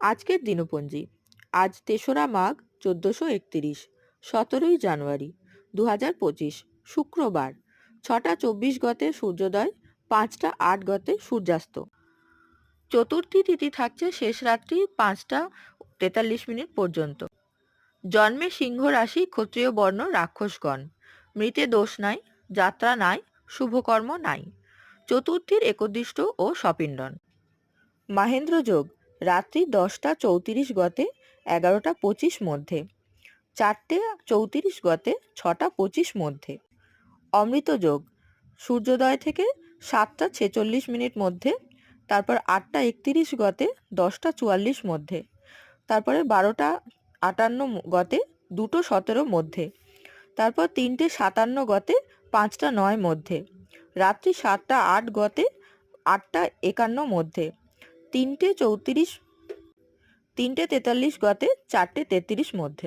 আজকের দিনপঞ্জি। আজ তেসরা মাঘ, চোদ্দোশো একতিরিশ, সতেরোই জানুয়ারি দু হাজার পঁচিশ, শুক্রবার। ছটা চব্বিশ গতে সূর্যোদয়, পাঁচটা আট গতে সূর্যাস্ত। চতুর্থী তিথি থাকছে শেষ রাত্রি পাঁচটা তেতাল্লিশ মিনিট পর্যন্ত। জন্মে সিংহ রাশি, ক্ষত্রিয় বর্ণ, রাক্ষসগণ। মৃতে দোষ নাই, যাত্রা নাই, শুভকর্ম নাই। চতুর্থীর একদিষ্ট ও সপিণ্ডন। মাহেন্দ্র যোগ। রাত্রি দশটা চৌত্রিশ গতে, এগারোটা পঁচিশ মধ্যে, চারটে চৌত্রিশ গতে, ছটা পঁচিশ মধ্যে। অমৃত যোগ, সূর্যোদয় থেকে সাতটা ছেচল্লিশ মিনিট মধ্যে, তারপর আটটা একতিরিশ গতে, দশটা চুয়াল্লিশ মধ্যে, তারপরে বারোটা আটান্ন গতে, দুটো সতেরো মধ্যে, তারপর তিনটে সাতান্ন গতে, পাঁচটা নয় মধ্যে, রাত্রি সাতটা আট গতে, আটটা একান্ন মধ্যে তিনটে চৌত্রিশ তিনটে তেতাল্লিশ গতে চারটে তেত্রিশ মধ্যে।